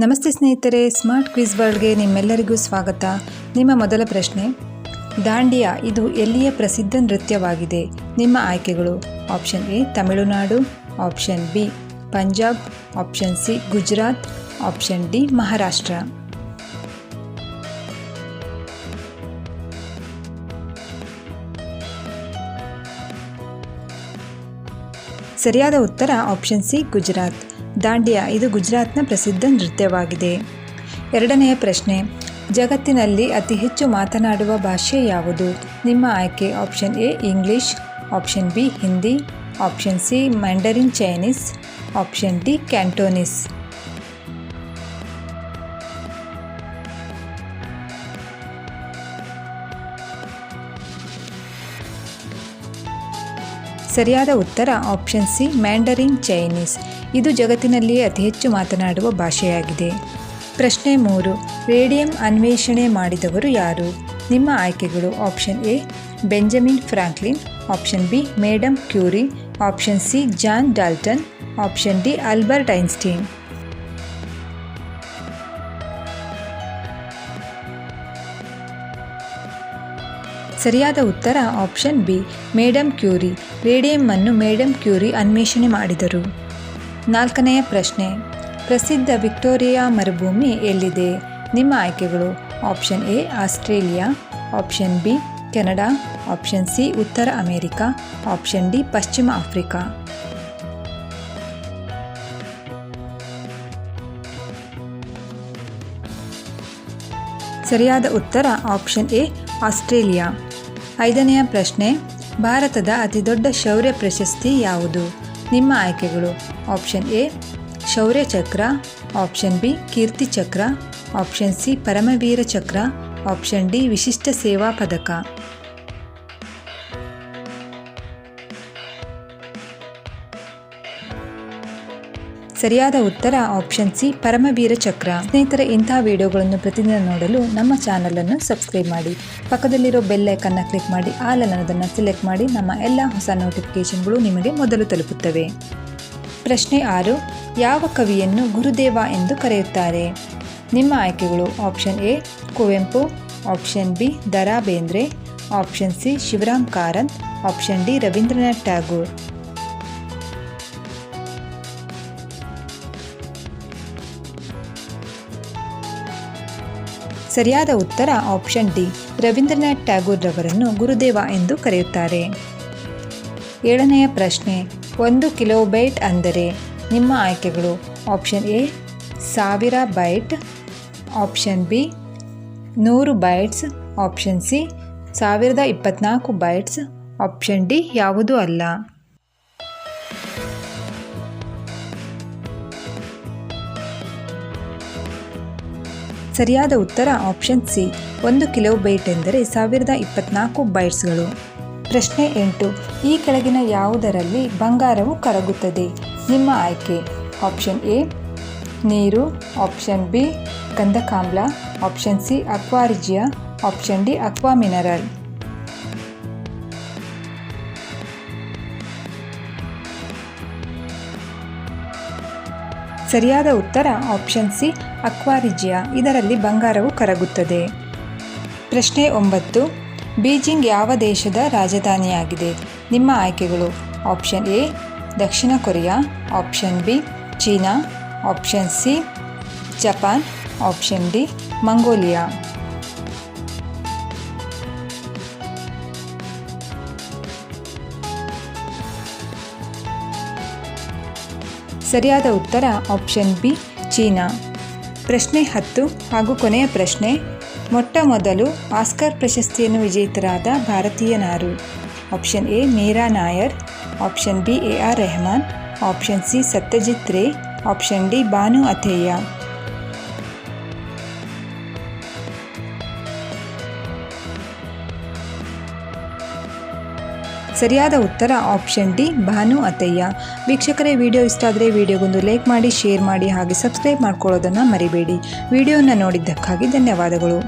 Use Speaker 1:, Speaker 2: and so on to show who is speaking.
Speaker 1: ನಮಸ್ತೆ ಸ್ನೇಹಿತರೆ smart quiz ವರ್ಲ್ಡ್ಗೆ ನಿಮ್ಮೆಲ್ಲರಿಗೂ ಸ್ವಾಗತ. ನಿಮ್ಮ ಮೊದಲ ಪ್ರಶ್ನೆ, ದಾಂಡಿಯಾ, ಇದು ಎಲ್ಲಿಯ ಪ್ರಸಿದ್ಧ ನೃತ್ಯವಾಗಿದೆ? ನಿಮ್ಮ ಆಯ್ಕೆಗಳು, option A, Tamil Nadu, option B, Punjab, option C, Gujarat, option D, Maharashtra. ಸರಿಯಾದ ಉತ್ತರ, ಆಪ್ಷನ್ ಸಿ, ಗುಜರಾತ್. ದಾಂಡಿಯಾ ಇದು ಗುಜರಾತ್ನ ಪ್ರಸಿದ್ಧ ನೃತ್ಯವಾಗಿದೆ. ಎರಡನೆಯ ಪ್ರಶ್ನೆ, ಜಗತ್ತಿನಲ್ಲಿ ಅತಿ ಹೆಚ್ಚು ಮಾತನಾಡುವ ಭಾಷೆ ಯಾವುದು? ನಿಮ್ಮ ಆಯ್ಕೆ option A, English, option B, Hindi, option C Mandarin Chinese, option D, Cantonese. ಸರಿಯಾದ ಉತ್ತರ ಆಪ್ಷನ್ ಸಿ, ಮ್ಯಾಂಡರಿನ್ ಚೈನೀಸ್. ಇದು ಜಗತ್ತಿನಲ್ಲಿಯೇ ಅತಿ ಹೆಚ್ಚು ಮಾತನಾಡುವ ಭಾಷೆಯಾಗಿದೆ. ಪ್ರಶ್ನೆ ಮೂರು, ರೇಡಿಯಂ ಅನ್ವೇಷಣೆ ಮಾಡಿದವರು ಯಾರು? ನಿಮ್ಮ ಆಯ್ಕೆಗಳು option A, Benjamin Franklin, option B, madam Curie, option C, John Dalton, option D, Albert Einstein. ಸರಿಯಾದ ಉತ್ತರ option B madam Curie. Radium ಅನ್ನು ಮೇಡಮ್ ಕ್ಯೂರಿ ಅನ್ವೇಷಣೆ ಮಾಡಿದರು. ನಾಲ್ಕನೆಯ ಪ್ರಶ್ನೆ, ಪ್ರಸಿದ್ಧ ವಿಕ್ಟೋರಿಯಾ ಮರುಭೂಮಿ ಎಲ್ಲಿದೆ? ನಿಮ್ಮ ಆಯ್ಕೆಗಳು, option A, Australia, option B, Canada, option C, ಉತ್ತರ ಅಮೆರಿಕ, ಆಪ್ಷನ್ ಡಿ, ಪಶ್ಚಿಮ ಆಫ್ರಿಕಾ. ಸರಿಯಾದ ಉತ್ತರ ಆಪ್ಷನ್ ಎ, ಆಸ್ಟ್ರೇಲಿಯಾ. ಐದನೆಯ ಪ್ರಶ್ನೆ, ಭಾರತದ ಅತಿದೊಡ್ಡ ಶೌರ್ಯ ಪ್ರಶಸ್ತಿ ಯಾವುದು? ನಿಮ್ಮ ಆಯ್ಕೆಗಳು, ಆಪ್ಷನ್ ಎ, ಶೌರ್ಯ ಚಕ್ರ, ಆಪ್ಷನ್ ಬಿ, ಕೀರ್ತಿ ಚಕ್ರ, option C, Paramvir Chakra, option D, ವಿಶಿಷ್ಟ ಸೇವಾ ಪದಕ. ಸರಿಯಾದ ಉತ್ತರ ಆಪ್ಷನ್ ಸಿ ಪರಮವೀರ ಚಕ್ರ. ಸ್ನೇಹಿತರೆ, ಇಂತಹ ವಿಡಿಯೋಗಳನ್ನು ಪ್ರತಿದಿನ ನೋಡಲು ನಮ್ಮ ಚಾನಲನ್ನು ಸಬ್ಸ್ಕ್ರೈಬ್ ಮಾಡಿ. ಪಕ್ಕದಲ್ಲಿರೋ ಬೆಲ್ ಐಕನ್ನ ಕ್ಲಿಕ್ ಮಾಡಿ, ಆಲ್ ಅನ್ನೋದನ್ನು ಸೆಲೆಕ್ಟ್ ಮಾಡಿ, ನಮ್ಮ ಎಲ್ಲ ಹೊಸ ನೋಟಿಫಿಕೇಶನ್ಗಳು ನಿಮಗೆ ಮೊದಲು ತಲುಪುತ್ತವೆ. ಪ್ರಶ್ನೆ ಆರು, ಯಾವ ಕವಿಯನ್ನು ಗುರುದೇವ ಎಂದು ಕರೆಯುತ್ತಾರೆ? ನಿಮ್ಮ ಆಯ್ಕೆಗಳು option A Kuvempu option B Dara Bendre option C Shivaram Karanth option D Rabindranath Tagore ಸರಿಯಾದ ಉತ್ತರ ಆಪ್ಷನ್ ಡಿ. ರವೀಂದ್ರನಾಥ್ ಟ್ಯಾಗೂರ್ ರವರನ್ನು ಗುರುದೇವ ಎಂದು ಕರೆಯುತ್ತಾರೆ. ಏಳನೆಯ ಪ್ರಶ್ನೆ, ಒಂದು ಕಿಲೋಬೈಟ್ ಅಂದರೆ ನಿಮ್ಮ ಆಯ್ಕೆಗಳು. ಆಪ್ಷನ್ ಎ, ಸಾವಿರ ಬೈಟ್. ಆಪ್ಷನ್ ಬಿ, ನೂರು ಬೈಟ್ಸ್. ಆಪ್ಷನ್ ಸಿ, ಸಾವಿರದ ಇಪ್ಪತ್ನಾಲ್ಕು ಬೈಟ್ಸ್. ಆಪ್ಷನ್ ಡಿ, ಯಾವುದೂ ಅಲ್ಲ. ಸರಿಯಾದ ಉತ್ತರ ಆಪ್ಷನ್ ಸಿ. ಒಂದು ಕಿಲೋ ಬೈಟ್ ಎಂದರೆ ಸಾವಿರದ ಇಪ್ಪತ್ನಾಲ್ಕು ಬೈಟ್ಸ್ಗಳು. ಪ್ರಶ್ನೆ ಎಂಟು. ಈ ಕೆಳಗಿನ ಯಾವುದರಲ್ಲಿ ಬಂಗಾರವು ಕರಗುತ್ತದೆ? ನಿಮ್ಮ ಆಯ್ಕೆ. ಆಪ್ಷನ್ ಎ, ನೀರು. Option B, ಗಂಧಕಾಮ್ಲ. Option C, aqua regia. Option D aqua mineral ಸರಿಯಾದ ಉತ್ತರ ಆಪ್ಷನ್ ಸಿ ಅಕ್ವಾರಿಜಿಯಾ. ಇದರಲ್ಲಿ ಬಂಗಾರವು ಕರಗುತ್ತದೆ. ಪ್ರಶ್ನೆ ಒಂಬತ್ತು, ಬೀಜಿಂಗ್ ಯಾವ ದೇಶದ ರಾಜಧಾನಿಯಾಗಿದೆ? ನಿಮ್ಮ ಆಯ್ಕೆಗಳು option A Dakshina Korea option B China option C Japan option D Mongolia. ಸರಿಯಾದ ಉತ್ತರ ಆಪ್ಷನ್ ಬಿ ಚೀನಾ. ಪ್ರಶ್ನೆ ಹತ್ತು ಹಾಗೂ ಕೊನೆಯ ಪ್ರಶ್ನೆ, ಮೊಟ್ಟ ಮೊದಲು ಆಸ್ಕರ್ ಪ್ರಶಸ್ತಿಯನ್ನು ವಿಜೇತರಾದ ಭಾರತೀಯನಾರು option A Meera Nair. Option B A R Rahman. Option C Satyajit Ray. Option D Bhanu Athaiya. ಸರಿಯಾದ ಉತ್ತರ ಆಪ್ಷನ್ ಡಿ, ಭಾನು ಅತಯ್ಯ. ವೀಕ್ಷಕರೇ, ವಿಡಿಯೋ ಇಷ್ಟ ಆದರೆ ವಿಡಿಯೋಗೊಂದು ಲೈಕ್ ಮಾಡಿ, ಶೇರ್ ಮಾಡಿ ಹಾಗೆ ಸಬ್ಸ್ಕ್ರೈಬ್ ಮಾಡ್ಕೊಳ್ಳೋದನ್ನು ಮರಿಬೇಡಿ. ವಿಡಿಯೋನ ನೋಡಿದ್ದಕ್ಕಾಗಿ ಧನ್ಯವಾದಗಳು.